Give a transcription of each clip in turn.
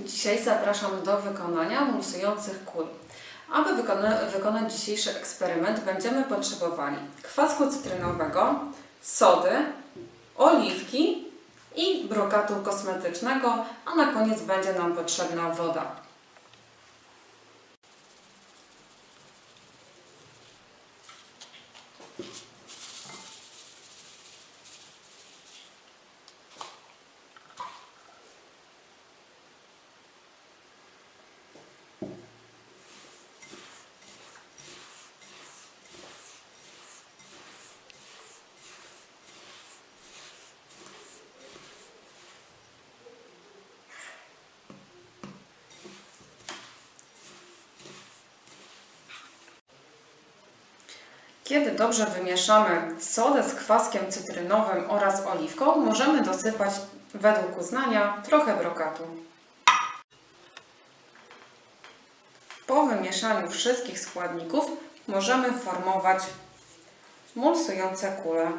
Dzisiaj zapraszam do wykonania mulsujących kul. Aby wykona wykonać dzisiejszy eksperyment będziemy potrzebowali kwasku cytrynowego, sody, oliwki i brokatu kosmetycznego, a na koniec będzie nam potrzebna woda. Kiedy dobrze wymieszamy sodę z kwaskiem cytrynowym oraz oliwką, możemy dosypać według uznania trochę brokatu. Po wymieszaniu wszystkich składników możemy formować mulsujące kule.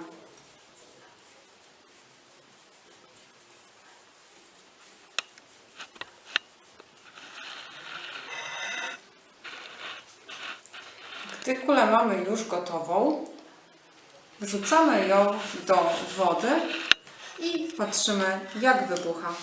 Gdy kulę mamy już gotową, wrzucamy ją do wody i patrzymy jak wybucha.